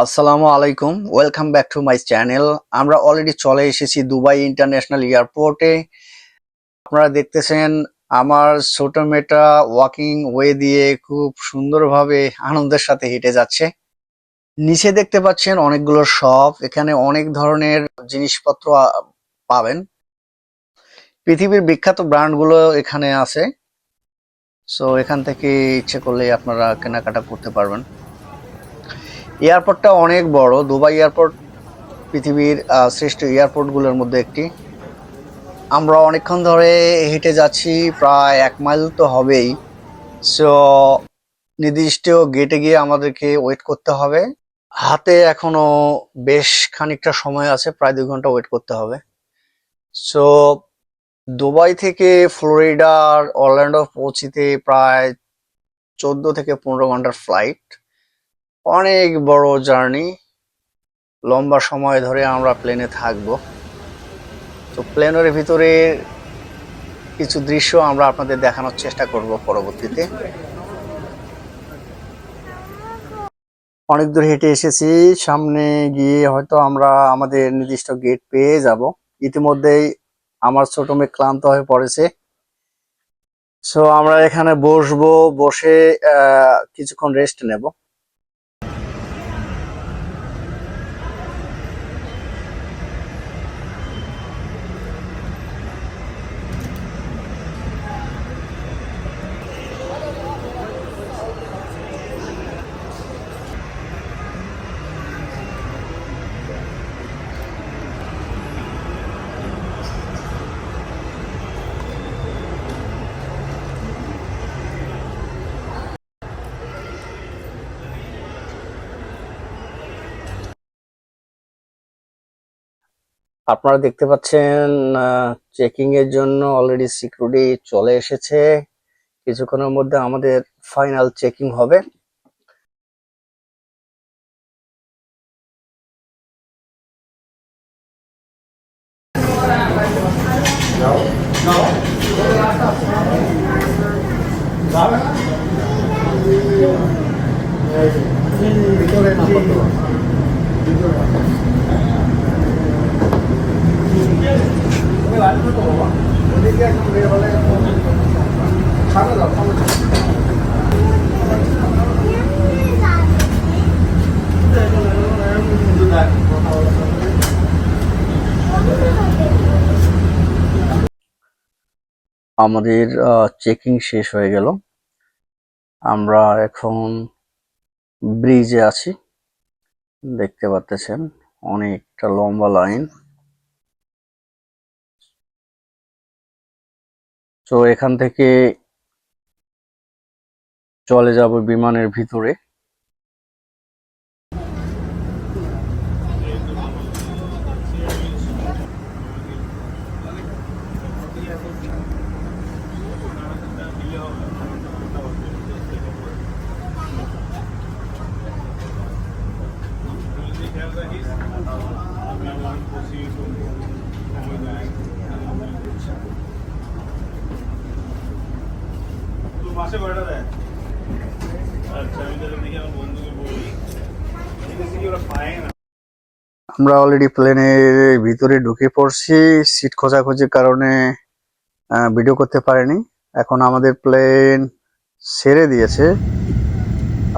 আসসালামু আলাইকুম welcome back to my channel আমরা অলরেডি চলে এসেছি দুবাই ইন্টারন্যাশনাল এয়ারপোর্টে আপনারা দেখতেছেন আমার ছোট মেয়েটা ওয়াকিং ওয়ে দিয়ে খুব সুন্দরভাবে আনন্দের সাথে হেঁটে যাচ্ছে। নিচে দেখতে পাচ্ছেন অনেকগুলো শপ এখানে অনেক ধরনের জিনিসপত্র পাবেন। পৃথিবীর বিখ্যাত ব্র্যান্ডগুলো এখানে আছে। সো এখান থেকে ইচ্ছে করলে আপনারা কেনাকাটা করতে পারবেন। এয়ারপোর্টটা অনেক বড়। দুবাই এয়ারপোর্ট পৃথিবীর শ্রেষ্ঠ এয়ারপোর্টগুলোর মধ্যে একটি। আমরা অনেকক্ষণ ধরে হেঁটে যাচ্ছি, প্রায় এক মাইল তো হবেই। সো নির্দিষ্ট গেটে গিয়ে আমাদেরকে ওয়েট করতে হবে। হাতে এখনও বেশ খানিকটা সময় আছে, প্রায় দুই ঘণ্টা ওয়েট করতে হবে। সো দুবাই থেকে ফ্লোরিডার, অরল্যান্ডো পৌঁছিতে প্রায় চোদ্দ থেকে পনেরো ঘণ্টার ফ্লাইট অনেক বড় জার্নি। লম্বা সময় ধরে আমরা প্লেনে থাকব। তো প্লেনের ভিতরে কিছু দৃশ্য আমরা আপনাদের দেখানোর চেষ্টা করব পরবর্তীতে। অনেক দূর হেঁটে এসেছি। সামনে গিয়ে হয়তো আমরা আমাদের নির্দিষ্ট গেট পেয়ে যাব। ইতিমধ্যেই আমার ছোট মেয়ে ক্লান্ত হয়ে পড়েছে। সো আমরা এখানে বসবো, বসে কিছুক্ষণ রেস্ট নেব। আপনারা দেখতে পাচ্ছেন চেকিং এর জন্য অলরেডি সিকিউরিটি চলে এসেছে। কিছুক্ষণের মধ্যে আমাদের ফাইনাল চেকিং হবে। আমাদের চেকিং শেষ হয়ে গেল। আমরা এখন ব্রিজে আছি। দেখতে পাচ্ছেন, অনেকটা লম্বা লাইন তো এখান থেকে চলে যাব বিমানের ভিতরে। মাসে কয়টা দেয় আচ্ছা আমি তাহলে দেখি আমার বন্ধুকে বলি। দেখেছি ওরা পায় না। আমরা অলরেডি প্লেনের ভিতরে ঢুকে পড়ছি। সিট খোঁজাখুঁজির কারণে ভিডিও করতে পারিনি। এখন আমাদের প্লেন ছেড়ে দিয়েছে।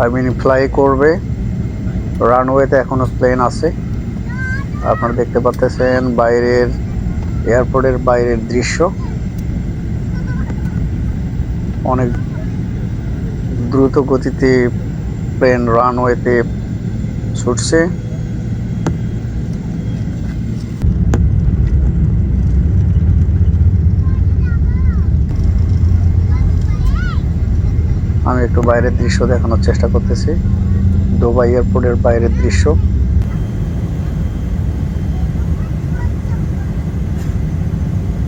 আই মিন ফ্লাই করবে। রানওয়েতে এখনও প্লেন আছে। আপনারা দেখতে পাচ্ছেন বাইরের এয়ারপোর্টের বাইরের দৃশ্য। অনেক দ্রুত গতিতে প্লেন রানওয়েতে ছুটছে। আমি একটু বাইরের দৃশ্য দেখানোর চেষ্টা করতেছি। দুবাই এয়ারপোর্টের বাইরের দৃশ্য।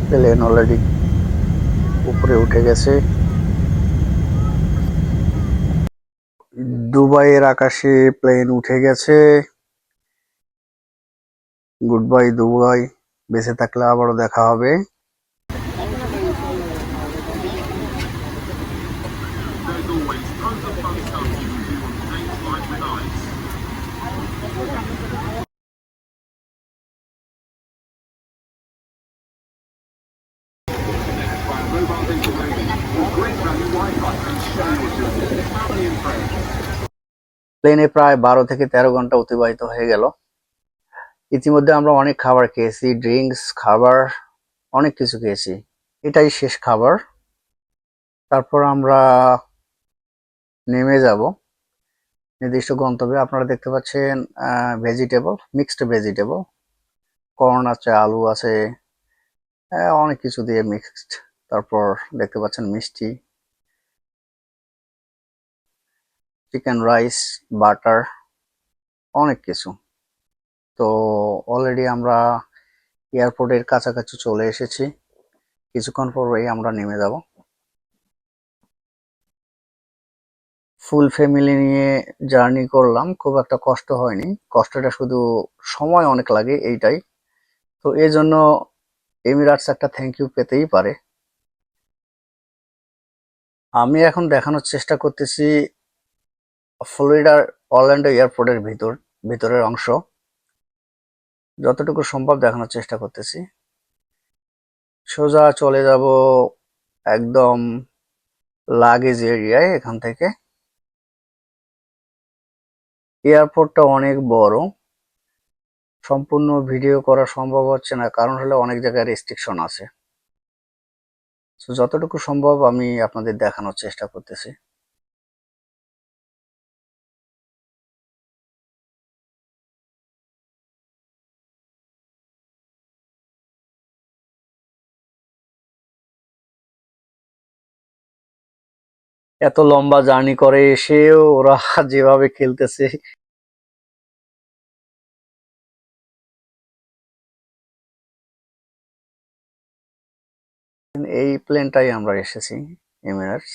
প্লেন অলরেডি উপরে উঠে গেছে। দুবাইয়ের আকাশে প্লেন উঠে গেছে। গুড বাই দুবাই বেঁচে থাকলে আবারও দেখা হবে। প্লেনে প্রায় বারো থেকে তেরো ঘণ্টা অতিবাহিত হয়ে গেল। ইতিমধ্যে আমরা অনেক খাবার খেয়েছি, ড্রিঙ্কস, খাবার, অনেক কিছু খেয়েছি। এটাই শেষ খাবার। তারপর আমরা নেমে যাব। নির্দিষ্ট গন্তব্যে আপনারা দেখতে পাচ্ছেন ভেজিটেবল মিক্সড ভেজিটেবল কর্ন আছে, আলু আছে অনেক কিছু দিয়ে মিক্সড তারপর দেখতে পাচ্ছেন মিষ্টি। চিকেন রাইস, বাটার, অনেক কিছু। তো অলরেডি আমরা এয়ারপোর্টের কাছাকাছি চলে এসেছি। কিছুক্ষণ পরেই আমরা নেমে যাব। ফুল ফ্যামিলি নিয়ে জার্নি করলাম। খুব একটা কষ্ট হয়নি। কষ্টটা শুধু সময় অনেক লাগে এইটাই। তো এই জন্য এমিরাটস একটা থ্যাংক ইউ পেতেই পারে। আমি এখন দেখানোর চেষ্টা করতেছি ফ্লোরিডার অরল্যান্ডো এয়ারপোর্টের ভিতর, ভিতরের অংশ। যতটুকু সম্ভব দেখানোর চেষ্টা করতেছি। সোজা চলে যাব একদম লাগেজ এরিয়ায় এখান থেকে। এয়ারপোর্টটা অনেক বড়। সম্পূর্ণ ভিডিও করা সম্ভব হচ্ছে না, কারণ হলো অনেক জায়গায় রেস্ট্রিকশন আছে। যতটুকু সম্ভব আমি আপনাদের দেখানোর চেষ্টা করতেছি। এত লম্বা জার্নি করে এসেও ওরা যেভাবে খেলতেছে। এই প্লেনটাই আমরা এসেছি এমিরেটস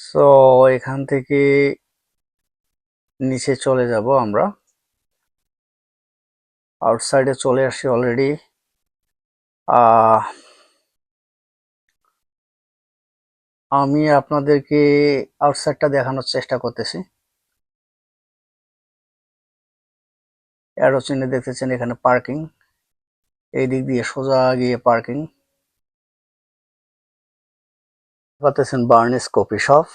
সো এখান থেকে নিচে চলে যাব আমরা। আউটসাইডে চলে আসি অলরেডি আহ আমি আপনাদেরকে আউটসাইডটা দেখানোর চেষ্টা করতেছি। অ্যারো চিহ্নে দেখতেছেন এখানে পার্কিং এই দিক দিয়ে সোজা গিয়ে পার্কিং পাতেছেন বার্নিস কপি শপ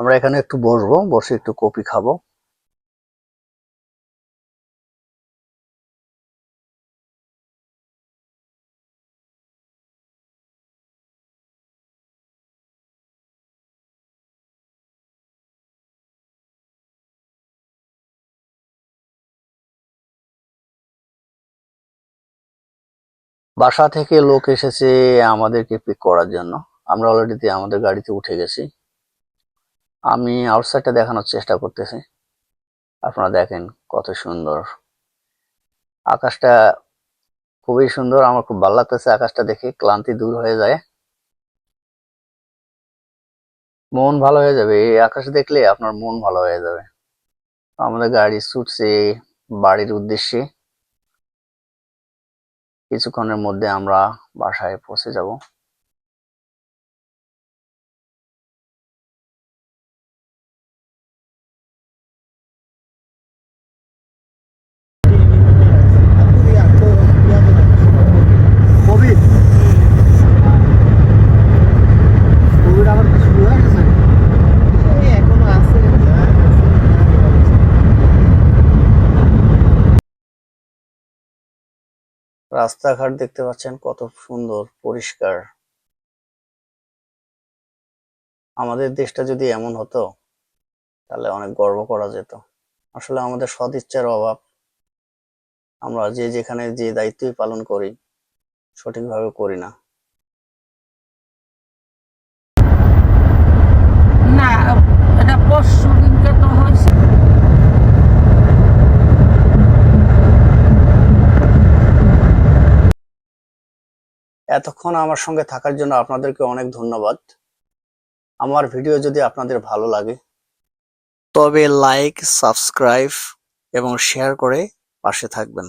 আমরা এখানে একটু বসবো, বসে একটু কপি খাব। বাসা থেকে লোক এসেছে আমাদেরকে পিক করার জন্য। আমরা অলরেডি আমাদের গাড়িতে উঠে গেছি। আমি আউটসাইডটা দেখানোর চেষ্টা করতেছি। আপনারা দেখেন কত সুন্দর। আকাশটা খুবই সুন্দর, আমার খুব ভালো লাগতেছে আকাশটা দেখে, ক্লান্তি দূর হয়ে যায়। মন ভালো হয়ে যাবে, এই আকাশ দেখলে আপনার মন ভালো হয়ে যাবে। আমাদের গাড়ি ছুটছে বাড়ির উদ্দেশ্যে। কিছুক্ষণের মধ্যে আমরা বাসায় পৌঁছে যাব কোভিড কোভিড আবার শুরু হয়ে গেছে এখনও আছে রাস্তাঘাট দেখতে পাচ্ছেন, কত সুন্দর, পরিষ্কার। আমাদের দেশটা যদি এমন হতো, তাহলে অনেক গর্ব করা যেত। আসলে আমাদের সদিচ্ছার অভাব। আমরা যে যেখানে যে দায়িত্বই পালন করি, সঠিকভাবে করি না। এতক্ষণ আমার সঙ্গে থাকার জন্য আপনাদেরকে অনেক ধন্যবাদ। আমার ভিডিও যদি আপনাদের ভালো লাগে, তবে লাইক, সাবস্ক্রাইব এবং শেয়ার করে পাশে থাকবেন।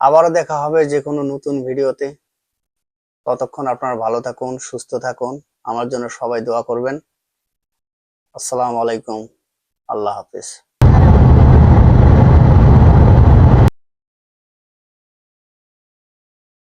আবারও দেখা হবে যে কোনো নতুন ভিডিওতে। ততক্ষণ আপনারা ভালো থাকুন, সুস্থ থাকুন, আমার জন্য সবাই দোয়া করবেন। আসসালামু আলাইকুম, আল্লাহ হাফিজ।